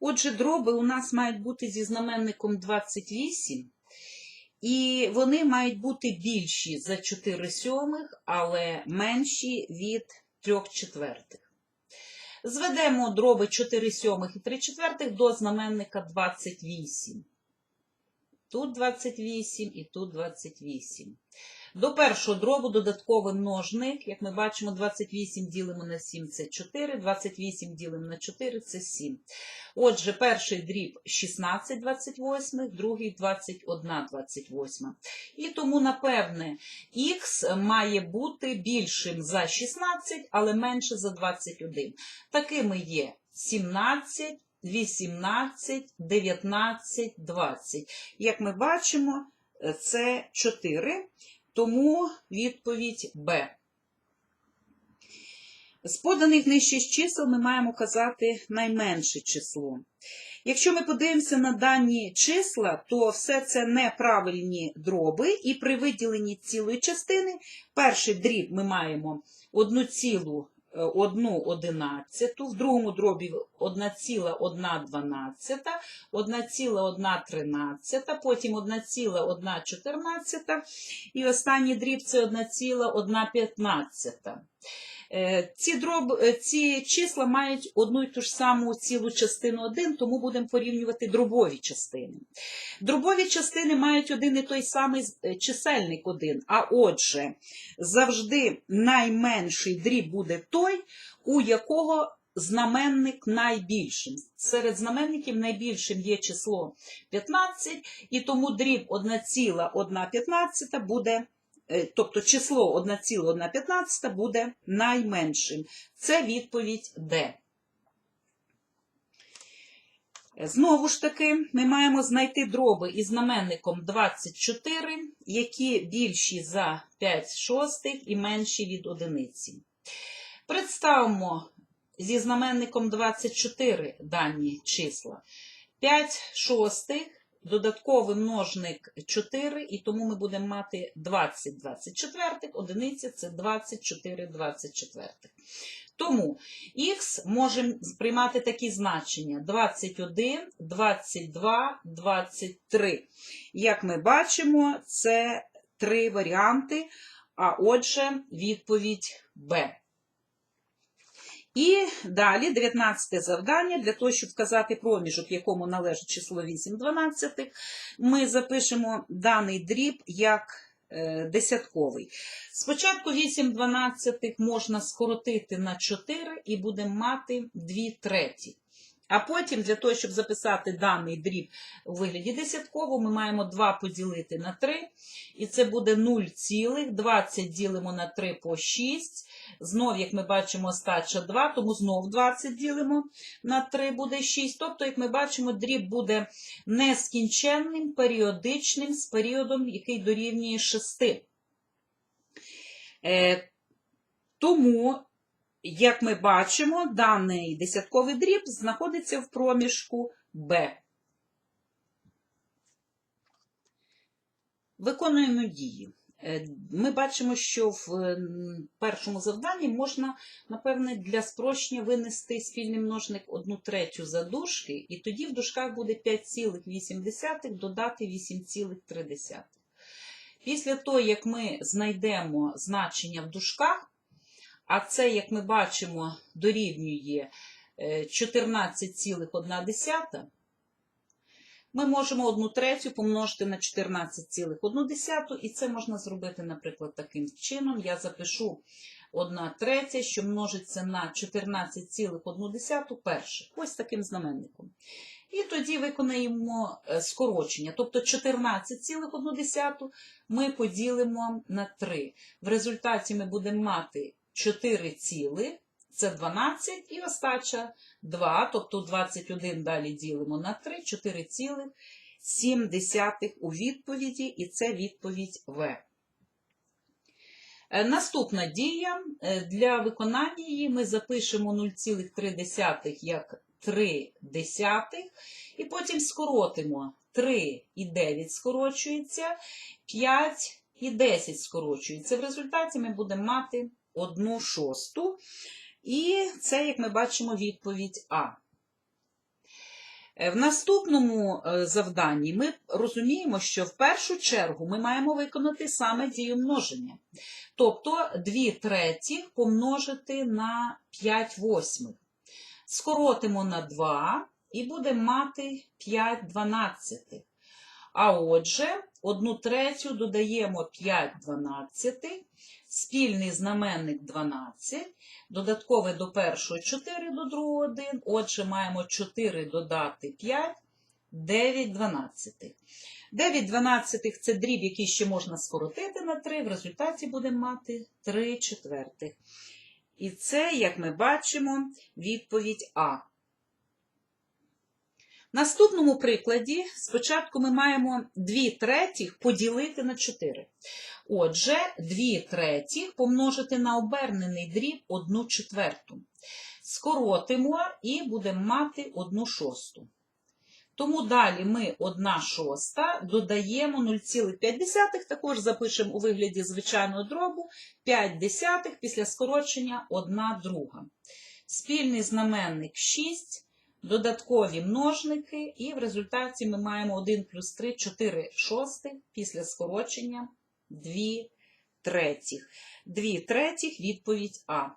Отже, дроби у нас мають бути зі знаменником 28, і вони мають бути більші за 4 сьомих, але менші від 3 четвертих. Зведемо дроби 4 сьомих і 3 четвертих до знаменника 28. Тут 28 і тут 28. До першого дробу додатковий множник. Як ми бачимо, 28 ділимо на 7 це 4, 28 ділимо на 4 це 7. Отже, перший дріб 16 28, другий 21 28. І тому, напевне, х має бути більшим за 16, але менше за 21. Такими є 17, 18, 19, 20. Як ми бачимо, це 4, тому відповідь Б. З поданих нижче чисел ми маємо казати найменше число. Якщо ми подивимося на дані числа, то все це неправильні дроби, і при виділенні цілої частини перший дріб ми маємо одну цілу 1 одинадцяту, в другому дробі 1,1 дванадцята, 1,1 тринадцята, потім 1,1 чотирнадцята, і останній дріб це 1,1 п'ятнадцята. Е, Ці, дроб, е, ці числа мають одну і ту ж саму цілу частину 1, тому будемо порівнювати дробові частини. Дробові частини мають один і той самий е, чисельник 1, а отже, завжди найменший дріб буде той, у якого знаменник найбільшим. Серед знаменників найбільшим є число 15, і тому дріб 1,115 буде тобто число 1,115 буде найменшим. Це відповідь Д. Знову ж таки, ми маємо знайти дроби із знаменником 24, які більші за 5 шостих і менші від одиниці. Представимо зі знаменником 24 дані числа. 5 шостих додатковий множник 4, і тому ми будемо мати 20 24, одиниця це 24 24. Тому х може приймати такі значення 21, 22, 23. Як ми бачимо, це три варіанти, а отже, відповідь Б. І далі 19 завдання. Для того, щоб вказати проміжок, якому належить число 8 12, ми запишемо даний дріб як е, десятковий. Спочатку 8 12 можна скоротити на 4 і будемо мати 2 треті. А потім, для того, щоб записати даний дріб у вигляді десяткового, ми маємо 2 поділити на 3, і це буде 0, цілих, 20 ділимо на 3 по 6. Знов, як ми бачимо, остача 2, тому знов 20 ділимо на 3 буде 6. Тобто, як ми бачимо, дріб буде нескінченним, періодичним, з періодом, який дорівнює 6. Е, тому як ми бачимо, даний десятковий дріб знаходиться в проміжку Б. Виконуємо дії. Е, Ми бачимо, що в першому завданні можна, напевне, для спрощення винести спільний множник 1 третю за дужки, і тоді в дужках буде 5,8 додати 8,3. Після того, як ми знайдемо значення в дужках, а це, як ми бачимо, дорівнює е, 14,1, ми можемо 1 третю помножити на 14,1, і це можна зробити, наприклад, таким чином. Я запишу 1 третя, що множиться на 14,1 перше. Ось таким знаменником. І тоді виконаємо е, скорочення. Тобто 14,1 ми поділимо на 3. В результаті ми будемо мати 4 ціли, це 12, і остача 2, тобто 21 далі ділимо на 3, 4 цілих 7 десятих у відповіді, і це відповідь В. Е, Наступна дія. Е, Для виконання її ми запишемо 0,3 як 3 десятих, і потім скоротимо 3 і 9 скорочується, 5 і 10 скорочується. В результаті ми будемо мати 1 шосту. І це, як ми бачимо, відповідь А. Е, В наступному е, завданні ми розуміємо, що в першу чергу ми маємо виконати саме дію множення. Тобто 2 третіх помножити на 5 восьмих. Скоротимо на 2 і будемо мати 5 дванадцятих. А отже, 1 третю додаємо 5 дванадцятих, спільний знаменник 12, додаткове до першого 4 до другого 1, отже, маємо 4 додати 5, 9 дванадцятих. 9 дванадцятих – це дріб, який ще можна скоротити на 3, в результаті будемо мати 3 четвертих. І це, як ми бачимо, відповідь А. Наступному прикладі спочатку ми маємо 2 третіх поділити на 4. Отже, 2 третіх помножити на обернений дріб 1 четверту. Скоротимо і будемо мати 1 шосту. Тому далі ми 1 шоста додаємо 0,5, також запишемо у вигляді звичайного дробу 5 десятих після скорочення 1 друга. Спільний знаменник 6, додаткові множники, і в результаті ми маємо 1 плюс 3, 4 шостих після скорочення 2 третіх. 2 третіх відповідь А.